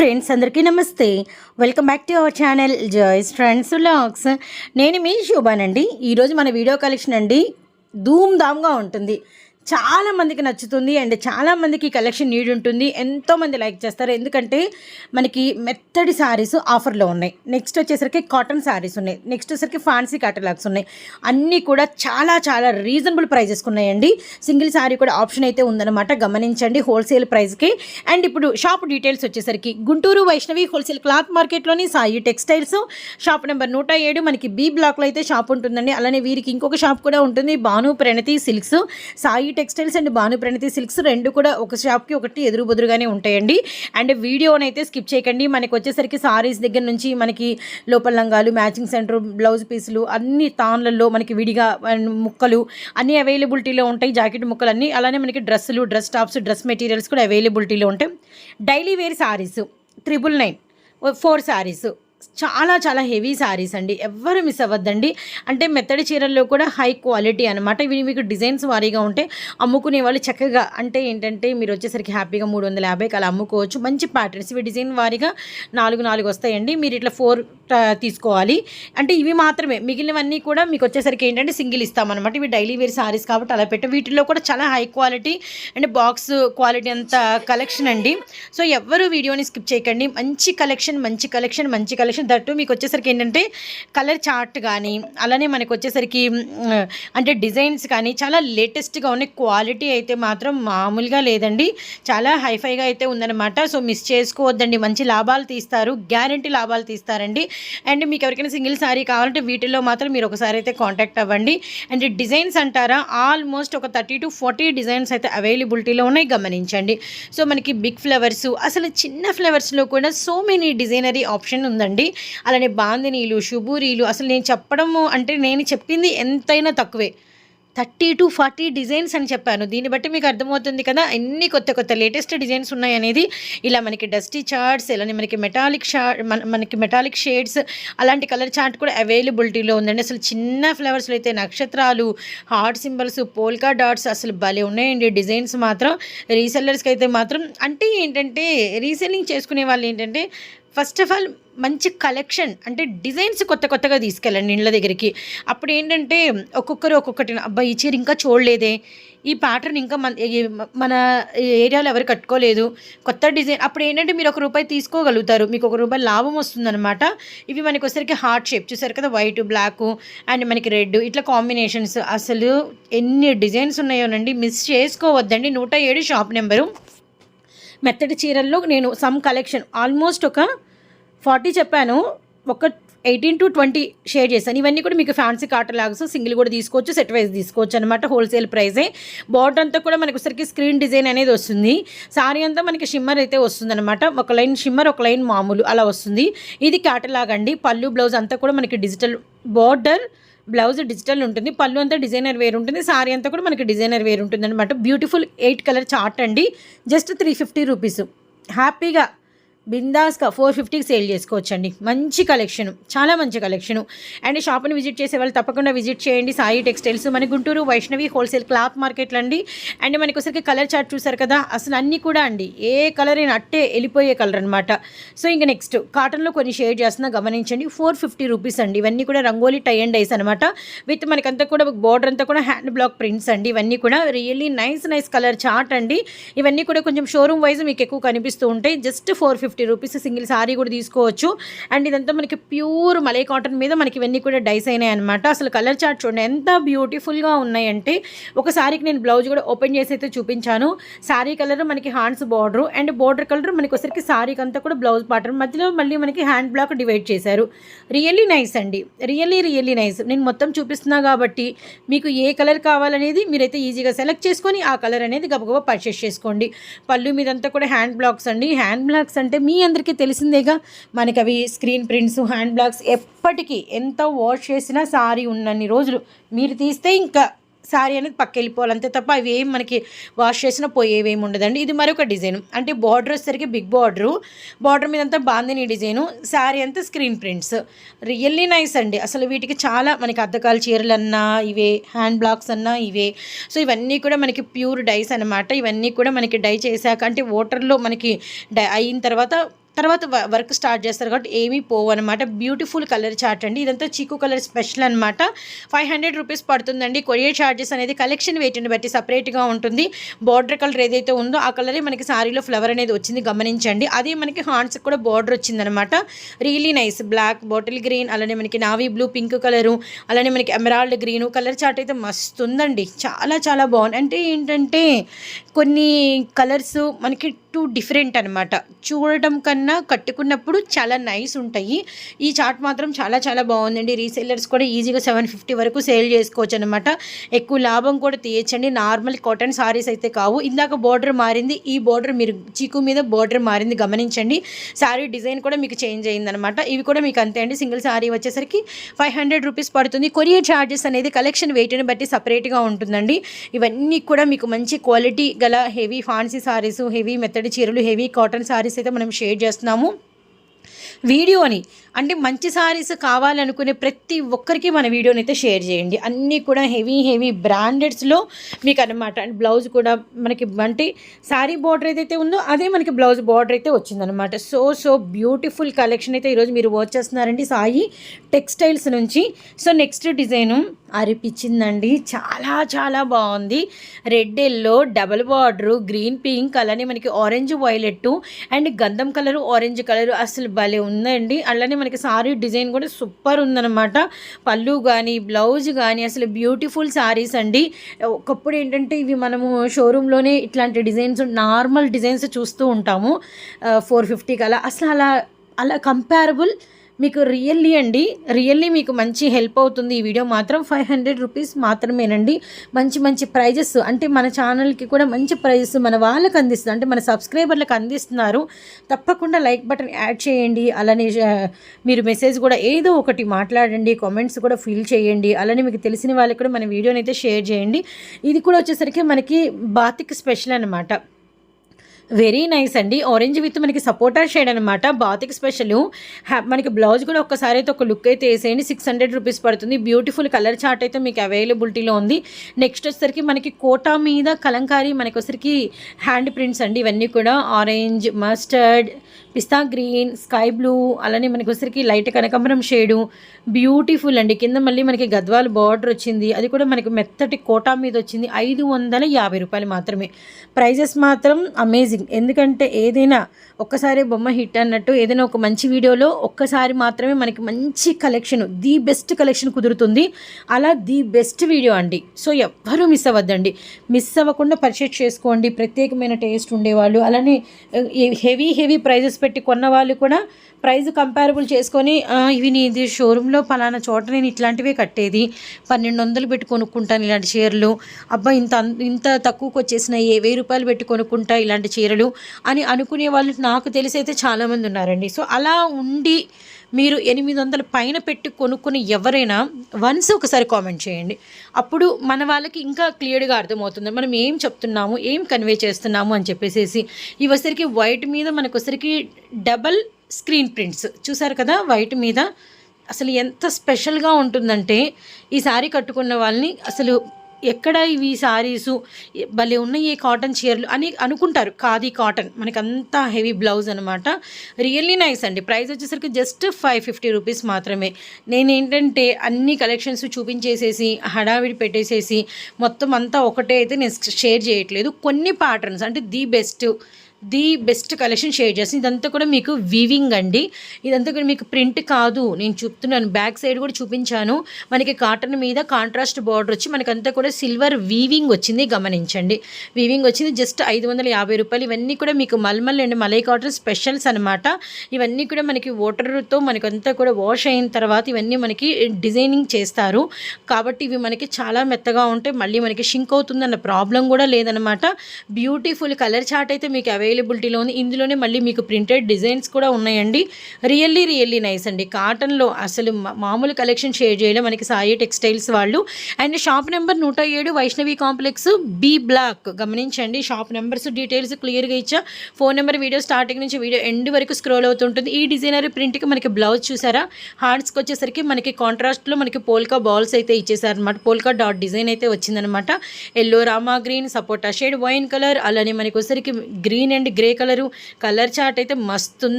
Friends అందరికీ నమస్తే. Welcome back to our channel Joy's friends vlogs నేను మీ శోభానండి. ఈరోజు మన వీడియో కలెక్షన్ అండి. ధూమ్ ధామ్గా ఉంటుంది. చాలా మందికి నచ్చుతుంది అండ్ చాలా మందికి కలెక్షన్ నీడ్ ఉంటుంది. ఎంతో మంది లైక్ చేస్తారు. ఎందుకంటే మనకి మెత్తడి శారీస్ ఆఫర్లో ఉన్నాయి. నెక్స్ట్ వచ్చేసరికి కాటన్ శారీస్ ఉన్నాయి. నెక్స్ట్ వచ్చేసరికి ఫ్యాన్సీ క్యాటలాగ్స్ ఉన్నాయి. అన్నీ కూడా చాలా చాలా రీజనబుల్ ప్రైజెస్ ఉన్నాయండి. సింగిల్ శారీ కూడా ఆప్షన్ అయితే ఉందన్నమాట. గమనించండి హోల్సేల్ ప్రైస్కి. అండ్ ఇప్పుడు షాప్ డీటెయిల్స్ వచ్చేసరికి గుంటూరు వైష్ణవి హోల్సేల్ క్లాత్ మార్కెట్లోని సాయి టెక్స్టైల్స్. షాప్ నెంబర్ నూట ఏడు మనకి బి బ్లాక్లో అయితే షాప్ ఉంటుందండి. అలానే వీరికి ఇంకొక షాప్ కూడా ఉంటుంది. Bhanu Pranathi silks. Sai textiles and Bhanu Pranithi silks రెండు కూడా ఒక షాప్కి ఒకటి ఎదురు బదురుగానే ఉంటాయండి. అండ్ వీడియోని అయితే స్కిప్ చేయకండి. మనకి వచ్చేసరికి సారీస్ దగ్గర నుంచి మనకి లోపల లంగాలు మ్యాచింగ్ సెంటర్ బ్లౌజ్ పీసులు అన్ని తాన్లలో మనకి విడిగా ముక్కలు అన్ని అవైలబిలిటీలో ఉంటాయి. జాకెట్ ముక్కలు అన్నీ. అలానే మనకి డ్రెస్సులు డ్రెస్ టాప్స్ డ్రెస్ మెటీరియల్స్ కూడా అవైలబిలిటీలో ఉంటాయి. Daily wear sarees triple nine four sarees. చాలా చాలా హెవీ శారీస్ అండి. ఎవ్వరు మిస్ అవ్వద్దండి. అంటే మెత్తడి చీరల్లో కూడా హై క్వాలిటీ అనమాట ఇవి మీకు డిజైన్స్ వారీగా ఉంటే అమ్ముకునే వాళ్ళు చక్కగా అంటే ఏంటంటే మీరు వచ్చేసరికి హ్యాపీగా మూడు వందల యాభైకి అలా అమ్ముకోవచ్చు. మంచి ప్యాటర్న్స్. ఇవి డిజైన్ వారీగా నాలుగు నాలుగు వస్తాయండి. మీరు ఇట్లా ఫోర్ తీసుకోవాలి. అంటే ఇవి మాత్రమే. మిగిలినవన్నీ కూడా మీకు వచ్చేసరికి ఏంటంటే సింగిల్ ఇస్తామన్నమాట. ఇవి డైలీ వేర్ సారీస్ కాబట్టి అలా పెట్టాం వీటిల్లో కూడా చాలా high quality and box quality అంత కలెక్షన్ అండి. సో ఎవ్వరు వీడియోని స్కిప్ చేయకండి. మంచి కలెక్షన్ మంచి కలెక్షన్ మంచి కలెక్షన్ దట్టు మీకు వచ్చేసరికి ఏంటంటే కలర్ చార్ట్ కానీ అలానే మనకు వచ్చేసరికి అంటే డిజైన్స్ కానీ చాలా లేటెస్ట్గా ఉన్నాయి క్వాలిటీ అయితే మాత్రం మామూలుగా లేదండి. చాలా హైఫైగా అయితే ఉందన్నమాట. సో మిస్ చేసుకోవద్దండి. మంచి లాభాలు తీస్తారు. గ్యారంటీ లాభాలు తీస్తారండి. అండ్ మీకు ఎవరికైనా సింగిల్ శారీ కావాలంటే వీటిల్లో మాత్రం మీరు ఒకసారి అయితే కాంటాక్ట్ అవ్వండి. అండ్ డిజైన్స్ అంటారా ఆల్మోస్ట్ ఒక థర్టీ టు ఫార్టీ డిజైన్స్ అయితే అవైలబిలిటీలో ఉన్నాయి. గమనించండి. సో మనకి బిగ్ ఫ్లవర్స్ అసలు చిన్న ఫ్లవర్స్లో కూడా సో మెనీ డిజైనరీ ఆప్షన్ ఉందండి. అలానే బాందినీలు శుభూరీలు అసలు నేను చెప్పడము అంటే నేను చెప్పింది ఎంతైనా తక్కువే. థర్టీ టు ఫార్టీ డిజైన్స్ అని చెప్పాను. దీన్ని బట్టి మీకు అర్థమవుతుంది కదా ఎన్ని కొత్త కొత్త లేటెస్ట్ డిజైన్స్ ఉన్నాయి అనేది. ఇలా మనకి డస్టీ చార్ట్స్ ఇలానే మనకి మెటాలిక్ షార్ట్ మనకి మెటాలిక్ షేడ్స్ అలాంటి కలర్ చార్ట్ కూడా అవైలబిలిటీలో ఉందండి. అసలు చిన్న ఫ్లవర్స్లో అయితే నక్షత్రాలు హార్ట్ సింబల్స్ పోల్కా డాట్స్ అసలు భలే ఉన్నాయండి. డిజైన్స్ మాత్రం రీసెల్లర్స్కి అయితే మాత్రం అంటే ఏంటంటే రీసెల్లింగ్ చేసుకునే వాళ్ళు ఏంటంటే ఫస్ట్ ఆఫ్ ఆల్ మంచి కలెక్షన్ అంటే డిజైన్స్ కొత్త కొత్తగా తీసుకెళ్ళండి ఇండ్ల దగ్గరికి. అప్పుడు ఏంటంటే ఒక్కొక్కరు ఒక్కొక్కటి అబ్బా ఈ చీర ఇంకా చూడలేదే. ఈ ప్యాటర్న్ ఇంకా మన మన ఏరియాలో ఎవరు కట్టుకోలేదు. కొత్త డిజైన్ అప్పుడు ఏంటంటే మీరు ఒక రూపాయి తీసుకోగలుగుతారు. మీకు ఒక రూపాయి లాభం వస్తుందన్నమాట. ఇవి మనకి వచ్చేసరికి హార్ట్ షేప్ చూసారు కదా వైట్ బ్లాక్ అండ్ మనకి రెడ్ ఇట్లా కాంబినేషన్స్ అసలు ఎన్ని డిజైన్స్ ఉన్నాయోనండి. మిస్ చేసుకోవద్దండి. నూట ఏడు షాప్ నెంబరు మెత్తటి చీరల్లో నేను సమ్ కలెక్షన్ ఆల్మోస్ట్ ఒక ఫార్టీ చెప్పాను. ఒక ఎయిటీన్ టు ట్వంటీ షేర్ చేశాను. ఇవన్నీ కూడా మీకు ఫ్యాన్సీ కాటన్ లాగ్స్ సింగిల్ కూడా తీసుకోవచ్చు సెట్ వైజ్ తీసుకోవచ్చు అనమాట హోల్సేల్ ప్రైజే బార్డర్ అంతా కూడా మనకు ఒకసారికి స్క్రీన్ డిజైన్ అనేది వస్తుంది. సారీ అంతా మనకి షిమ్మర్ అయితే వస్తుంది అనమాట ఒక లైన్ షిమ్మర్ ఒక లైన్ మామూలు అలా వస్తుంది. ఇది కాటలాగ్ అండి పళ్ళు బ్లౌజ్ అంతా కూడా మనకి డిజిటల్ బార్డర్ బ్లౌజ్ డిజిటల్ ఉంటుంది పళ్ళు అంతా డిజైనర్ వేర్ ఉంటుంది సారీ అంతా కూడా మనకి డిజైనర్ వేర్ ఉంటుంది అనమాట బ్యూటిఫుల్ ఎయిట్ కలర్ చార్ట్ అండి జస్ట్ త్రీ ఫిఫ్టీ రూపీస్ హ్యాపీగా బిందాస్గా ఫోర్ ఫిఫ్టీకి సేల్ చేసుకోవచ్చండి. మంచి కలెక్షన్ చాలా మంచి కలెక్షన్. అండ్ షాప్ని విజిట్ చేసే వాళ్ళు తప్పకుండా విజిట్ చేయండి. సాయి టెక్స్టైల్స్ మన గుంటూరు వైష్ణవి హోల్సేల్ క్లాత్ మార్కెట్లు అండి. అండ్ మనకి ఒకసారి కలర్ చార్ట్ చూసారు కదా అసలు అన్నీ కూడా అండి. ఏ కలర్ అయినా అట్టే వెళ్ళిపోయే కలర్ అనమాట సో ఇంకా నెక్స్ట్ కాటన్లో కొన్ని షేడ్ చేస్తున్నా గమనించండి. ఫోర్ ఫిఫ్టీ రూపీస్ అండి. ఇవన్నీ కూడా రంగోలీ టై అండ్ డైస్ అనమాట విత్ మనకంతా కూడా బార్డర్ అంతా కూడా హ్యాండ్ బ్లాక్ ప్రింట్స్ అండి. ఇవన్నీ కూడా really nice nice colour chart అండి. ఇవన్నీ కూడా కొంచెం షోరూమ్ వైజ్ మీకు ఎక్కువ కనిపిస్తూ ఉంటాయి. Just four fifty rupees single sari కూడా తీసుకోవచ్చు. అండ్ ఇదంతా మనకి ప్యూర్ మలై కాటన్ మీద మనకి ఇవన్నీ కూడా డైస్ అయినాయి అనమాట అసలు కలర్ చార్ట్ చూడండి ఎంత బ్యూటిఫుల్గా ఉన్నాయంటే ఒక సారీకి నేను బ్లౌజ్ కూడా ఓపెన్ చేసి అయితే చూపించాను. సారీ కలర్ మనకి hands border and border colour మనకి ఒకసారికి సారీకి అంతా కూడా బ్లౌజ్ పాటర్న్ మధ్యలో మళ్ళీ మనకి హ్యాండ్ బ్లాక్ డివైడ్ చేశారు. రియల్లీ నైస్ అండి రియల్లీ రియల్లీ నైస్. నేను మొత్తం చూపిస్తున్నా కాబట్టి మీకు ఏ కలర్ కావాలనేది మీరైతే ఈజీగా సెలెక్ట్ చేసుకొని ఆ కలర్ అనేది గబగబా పర్చేస్ చేసుకోండి. పళ్ళు మీదంతా కూడా హ్యాండ్ బ్లాక్స్ అండి. హ్యాండ్ బ్లాక్స్ అంటే మీ అందరికీ తెలిసిందేగా మనకి అవి స్క్రీన్ ప్రింట్స్ హ్యాండ్ బ్లాగ్స్ ఎప్పటికీ ఎంత వాష్ చేసినా సారీ ఉన్నన్ని రోజులు మీరు తీస్తే ఇంకా శారీ అనేది పక్క వెళ్ళిపోవాలి అంతే తప్ప అవి ఏం మనకి వాష్ చేసినా పోయేవేమి ఉండదండి. ఇది మరొక డిజైన్. అంటే బార్డర్ వచ్చేసరికి బిగ్ బార్డరు బార్డర్ మీద అంతా బాందిని డిజైను. శారీ అంతా స్క్రీన్ ప్రింట్స్ రియల్లీ నైస్ అండి. అసలు వీటికి చాలా మనకి అద్దకాల చీరలు అన్నా ఇవే హ్యాండ్ బ్లాక్స్ అన్నా ఇవే. సో ఇవన్నీ కూడా మనకి ప్యూర్ డైస్ అనమాట ఇవన్నీ కూడా మనకి డై చేశాక అంటే వాటర్లో మనకి డై అయిన తర్వాత తర్వాత వ- వర్క్ స్టార్ట్ చేస్తారు కాబట్టి ఏమీ పోవు అనమాట బ్యూటిఫుల్ కలర్ చార్ట్ అండి. ఇదంతా చీకు కలర్ స్పెషల్ అనమాట ఫైవ్ హండ్రెడ్ రూపీస్ పడుతుందండి. కొరియర్ ఛార్జెస్ అనేది కలెక్షన్ వెయిట్ని బట్టి సపరేట్గా ఉంటుంది. బార్డర్ కలర్ ఏదైతే ఉందో ఆ కలరే మనకి సారీలో ఫ్లవర్ అనేది వచ్చింది. గమనించండి. అదే మనకి హాండ్స్కి కూడా బార్డర్ వచ్చిందనమాట really nice. Black bottle green అలానే మనకి నావీ బ్లూ పింక్ కలరు అలానే మనకి ఎమరాల్డ్ గ్రీను. కలర్ చార్ట్ అయితే మస్తు ఉందండి చాలా చాలా బాగుంది. అంటే ఏంటంటే కొన్ని కలర్స్ మనకి టూ డిఫరెంట్ అనమాట చూడటం కన్నా కట్టుకున్నప్పుడు చాలా నైస్ ఉంటాయి. ఈ చాట్ మాత్రం చాలా చాలా బాగుందండి. రీసేలర్స్ కూడా ఈజీగా సెవెన్ ఫిఫ్టీ వరకు సేల్ చేసుకోవచ్చు అనమాట ఎక్కువ లాభం కూడా తీయచ్చండి. నార్మల్ కాటన్ సారీస్ అయితే కావు. ఇందాక బోర్డర్ మారింది. ఈ బోర్డర్ మీరు చీకు మీద బోర్డర్ మారింది గమనించండి. శారీ డిజైన్ కూడా మీకు చేంజ్ అయిందనమాట ఇవి కూడా మీకు అంతే అండి. సింగిల్ శారీ వచ్చేసరికి ఫైవ్ హండ్రెడ్ రూపీస్ పడుతుంది. కొరియర్ ఛార్జెస్ అనేది కలెక్షన్ వెయిట్ని బట్టి సపరేట్గా ఉంటుందండి. ఇవన్నీ కూడా మీకు మంచి క్వాలిటీ గల హెవీ ఫాన్సీ సారీస్ హెవీ మెత్తడి చీరలు హెవీ కాటన్ సారీస్ అయితే మనం షేర్ చేస్తున్నాము. వీడియోని అంటే మంచి సారీస్ కావాలనుకునే ప్రతి ఒక్కరికి మన వీడియోని అయితే షేర్ చేయండి. అన్నీ కూడా హెవీ హెవీ బ్రాండెడ్స్లో మీకు అనమాట అండ్ బ్లౌజ్ కూడా మనకి అంటే శారీ బార్డర్ ఏదైతే ఉందో అదే మనకి బ్లౌజ్ బార్డర్ అయితే వచ్చిందనమాట సో సో బ్యూటిఫుల్ కలెక్షన్ అయితే ఈరోజు మీరు వాచ్ చేస్తున్నారండి సాయి టెక్స్టైల్స్ నుంచి. సో నెక్స్ట్ డిజైను అరిపించిందండి చాలా చాలా బాగుంది. Red yellow double border green pink అలానే మనకి ఆరెంజ్ వైలెట్ అండ్ గంధం కలరు ఆరెంజ్ కలర్ అసలు భలే ఉందండి. అలానే మనకి సారీ డిజైన్ కూడా సూపర్ ఉందన్నమాట. పళ్ళు కానీ బ్లౌజ్ కానీ అసలు బ్యూటిఫుల్ సారీస్ అండి. ఒకప్పుడు ఏంటంటే ఇవి మనము షోరూంలోనే ఇట్లాంటి డిజైన్స్ నార్మల్ డిజైన్స్ చూస్తూ ఉంటాము. ఫోర్ ఫిఫ్టీకి అలా అసలు అలా అలా కంపారబుల్ మీకు రియల్లీ అండి రియల్లీ మీకు మంచి హెల్ప్ అవుతుంది ఈ వీడియో మాత్రం. ఫైవ్ హండ్రెడ్ రూపీస్ మాత్రమేనండి. మంచి మంచి ప్రైజెస్ అంటే మన ఛానల్కి కూడా మంచి ప్రైజెస్ మన వాళ్ళకి అందిస్తుంది అంటే మన సబ్స్క్రైబర్లకు అందిస్తున్నారు. తప్పకుండా లైక్ బటన్ యాడ్ చేయండి. అలానే మీరు మెసేజ్ కూడా ఏదో ఒకటి మాట్లాడండి. కామెంట్స్ కూడా ఫిల్ చేయండి. అలానే మీకు తెలిసిన వాళ్ళకి కూడా మన వీడియోని అయితే షేర్ చేయండి. ఇది కూడా వచ్చేసరికి మనకి బాతిక్ స్పెషల్ అనమాట వెరీ నైస్ అండి. ఆరెంజ్ విత్ మనకి సపోర్టర్ షేడ్ అనమాట బాతిక్ స్పెషల్. మనకి బ్లౌజ్ కూడా ఒక్కసారి అయితే ఒక లుక్ అయితే వేసేయండి. సిక్స్ హండ్రెడ్ రూపీస్ పడుతుంది. బ్యూటిఫుల్ కలర్ చార్ట్ అయితే మీకు అవైలబిలిటీలో ఉంది. నెక్స్ట్ వచ్చేసరికి మనకి కోటా మీద కలంకారీ మనకి వచ్చరికి హ్యాండ్ ప్రింట్స్ అండి. ఇవన్నీ కూడా. ఆరెంజ్ మస్టర్డ్ పిస్తా గ్రీన్ స్కై బ్లూ అలానే మనకి వచ్చరికి లైట్ కనకంబరం షేడు బ్యూటిఫుల్ అండి. కింద మళ్ళీ మనకి గద్వాల్ బార్డర్ వచ్చింది. అది కూడా మనకి మెత్తటి కోటా మీద వచ్చింది. ఐదు వందల యాభై రూపాయలు మాత్రమే. ప్రైజెస్ మాత్రం అమేజింగ్. ఎందుకంటే ఏదైనా ఒక్కసారి బొమ్మ హిట్ అన్నట్టు ఏదైనా ఒక మంచి వీడియోలో ఒక్కసారి మాత్రమే మనకి మంచి కలెక్షన్ ది బెస్ట్ కలెక్షన్ కుదురుతుంది. అలా ది బెస్ట్ వీడియో అండి. సో ఎవ్వరూ మిస్ అవ్వద్దండి. మిస్ అవ్వకుండా పర్చేస్ చేసుకోండి. ప్రత్యేకమైన టేస్ట్ ఉండేవాళ్ళు. అలానే హెవీ హెవీ ప్రైజెస్ పెట్టి కొన్న వాళ్ళు కూడా ప్రైస్ కంపారబుల్ చేసుకొని ఇవి నీది షోరూంలో పలానా చోట నేను ఇట్లాంటివే కట్టేది. పన్నెండు వందలు పెట్టి కొనుక్కుంటాను ఇలాంటి చీరలు. అబ్బా ఇంత ఇంత తక్కువకి వచ్చేసినాయి ఏ వెయ్యి రూపాయలు పెట్టి కొనుక్కుంటా ఇలాంటి చీరలు అని అనుకునే వాళ్ళు నాకు తెలిసి అయితే చాలామంది ఉన్నారండి. సో అలా ఉండి మీరు ఎనిమిది వందల పైన పెట్టి కొనుక్కుని ఎవరైనా వన్స్ ఒకసారి కామెంట్ చేయండి. అప్పుడు మన వాళ్ళకి ఇంకా క్లియర్గా అర్థమవుతుంది. మనం ఏం చెప్తున్నాము ఏం కన్వే చేస్తున్నాము అని చెప్పేసి ఇవసరికి వైట్ మీద మనకు వచ్చరికి డబల్ స్క్రీన్ ప్రింట్స్ చూసారు కదా వైట్ మీద అసలు ఎంత స్పెషల్గా ఉంటుందంటే ఈ శారీ కట్టుకున్న వాళ్ళని అసలు ఎక్కడ ఇవి శారీస్ భలే ఉన్నాయి కాటన్ చీరలు అని అనుకుంటారు. ఖాదీ కాటన్ మనకి అంతా హెవీ బ్లౌజ్ అనమాట రియల్లీ నైస్ అండి. ప్రైస్ వచ్చేసరికి జస్ట్ ఫైవ్ ఫిఫ్టీ రూపీస్ మాత్రమే. నేనేంటంటే అన్ని కలెక్షన్స్ చూపించేసేసి హడావిడి పెట్టేసేసి మొత్తం అంతా ఒకటే అయితే నేను షేర్ చేయట్లేదు. కొన్ని ప్యాటర్న్స్ అంటే the best the best collection share చేస్తాను ఇదంతా కూడా మీకు వీవింగ్ అండి. ఇదంతా కూడా మీకు ప్రింట్ కాదు. నేను చెప్తున్నాను. బ్యాక్ సైడ్ కూడా చూపించాను. మనకి కాటన్ మీద కాంట్రాస్ట్ బార్డర్ వచ్చి మనకంతా కూడా సిల్వర్ వీవింగ్ వచ్చింది. గమనించండి. వీవింగ్ వచ్చింది. జస్ట్ ఐదు వందల యాభై రూపాయలు. ఇవన్నీ కూడా మీకు malmal and malai cotton specials అనమాట ఇవన్నీ కూడా మనకి వాటర్తో మనకంతా కూడా వాష్ అయిన తర్వాత ఇవన్నీ మనకి డిజైనింగ్ చేస్తారు. కాబట్టి ఇవి మనకి చాలా మెత్తగా ఉంటాయి. మళ్ళీ మనకి షింక్ అవుతుందన్న ప్రాబ్లం కూడా లేదనమాట బ్యూటిఫుల్ కలర్ చార్ట్ అయితే మీకు అవైలబిలిటీలో ఉంది. ఇందులోనే మళ్ళీ మీకు ప్రింటెడ్ డిజైన్స్ కూడా ఉన్నాయండి. రియల్లీ రియల్లీ నైస్ అండి. కాటన్లో అసలు మామూలు కలెక్షన్ షేర్ చేయడం మనకి సాయి టెక్స్టైల్స్ వాళ్ళు. అండ్ షాప్ నెంబర్ నూట ఏడు వైష్ణవి కాంప్లెక్స్ బి బ్లాక్ గమనించండి షాప్ నెంబర్స్ డీటెయిల్స్ క్లియర్గా ఇచ్చా. ఫోన్ నెంబర్ వీడియో స్టార్టింగ్ నుంచి వీడియో ఎండ్ వరకు స్క్రోల్ అవుతుంటుంది. ఈ డిజైనర్ ప్రింట్కి మనకి బ్లౌజ్ చూసారా? హార్డ్స్కి వచ్చేసరికి మనకి కాంట్రాస్ట్లో మనకి పోల్కా బాల్స్ అయితే ఇచ్చేసారనమాట పోల్కా డాట్ డిజైన్ అయితే వచ్చిందనమాట yellow Rama green sapota shade wine colour అలానే మనకి వచ్చేసరికి green and grey colour. Colour chart అయితే మస్తుందండి.